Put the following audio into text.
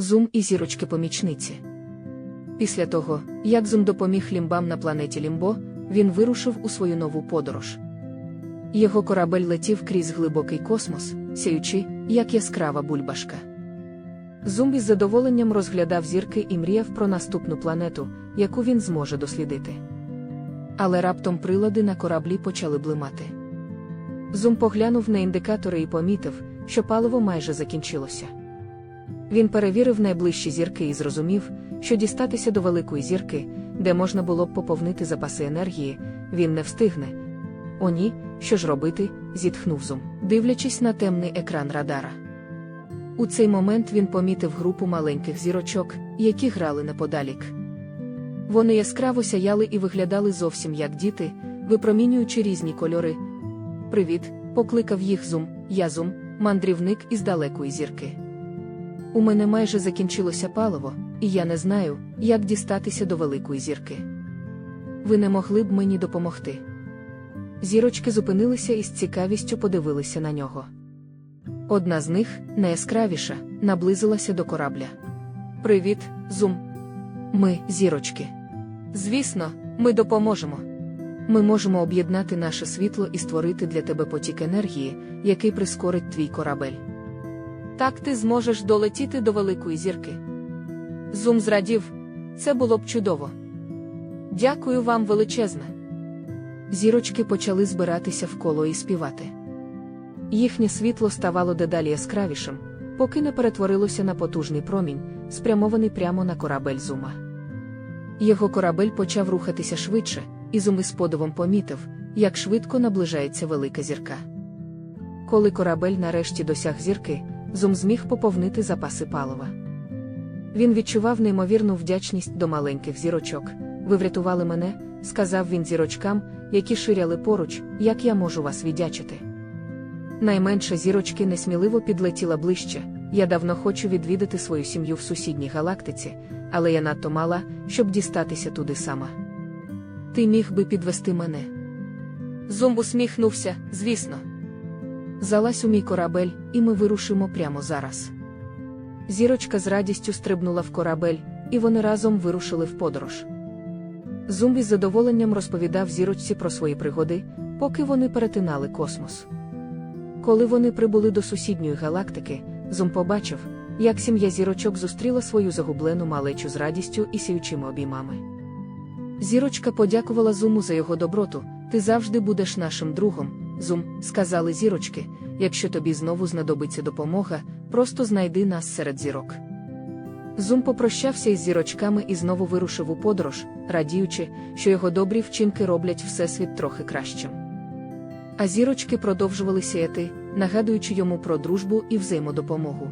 Зум і зірочки помічниці. Після того, як Зум допоміг лімбам на планеті Лімбо, він вирушив у свою нову подорож. Його корабель летів крізь глибокий космос, сяючи, як яскрава бульбашка. Зум із задоволенням розглядав зірки і мріяв про наступну планету, яку він зможе дослідити. Але раптом прилади на кораблі почали блимати. Зум поглянув на індикатори і помітив, що паливо майже закінчилося. Він перевірив найближчі зірки і зрозумів, що дістатися до великої зірки, де можна було б поповнити запаси енергії, він не встигне. О ні, що ж робити? зітхнув Зум, дивлячись на темний екран радара. У цей момент він помітив групу маленьких зірочок, які грали неподалік. Вони яскраво сяяли і виглядали зовсім як діти, випромінюючи різні кольори. Привіт, покликав їх Зум, я Зум, мандрівник із далекої зірки. У мене майже закінчилося паливо, і я не знаю, як дістатися до великої зірки. Ви не могли б мені допомогти. Зірочки зупинилися і з цікавістю подивилися на нього. Одна з них, найяскравіша, наблизилася до корабля. Привіт, Зум. Ми, зірочки. Звісно, ми допоможемо. Ми можемо об'єднати наше світло і створити для тебе потік енергії, який прискорить твій корабель. Так ти зможеш долетіти до великої зірки. Зум зрадів, це було б чудово. Дякую вам величезне. Зірочки почали збиратися в коло і співати. Їхнє світло ставало дедалі яскравішим, поки не перетворилося на потужний промінь, спрямований прямо на корабель Зума. Його корабель почав рухатися швидше, і Зум із подивом помітив, як швидко наближається велика зірка. Коли корабель нарешті досяг зірки, Зум зміг поповнити запаси палива. Він відчував неймовірну вдячність до маленьких зірочок. Ви врятували мене, сказав він зірочкам, які ширяли поруч, як я можу вас віддячити. Найменша зірочки несміливо підлетіла ближче. Я давно хочу відвідати свою сім'ю в сусідній галактиці, але я надто мала, щоб дістатися туди сама. Ти міг би підвести мене. Зомб усміхнувся, звісно. Залазь у мій корабель, і ми вирушимо прямо зараз. Зірочка з радістю стрибнула в корабель, і вони разом вирушили в подорож. Зумбі з задоволенням розповідав зірочці про свої пригоди, поки вони перетинали космос. Коли вони прибули до сусідньої галактики, Зум побачив, як сім'я зірочок зустріла свою загублену малечу з радістю і сіючими обіймами. Зірочка подякувала Зуму за його доброту. Ти завжди будеш нашим другом, Зум, сказали зірочки. Якщо тобі знову знадобиться допомога, просто знайди нас серед зірок. Зум попрощався із зірочками і знову вирушив у подорож, радіючи, що його добрі вчинки роблять всесвіт трохи кращим. А зірочки продовжували сіяти, нагадуючи йому про дружбу і взаємодопомогу.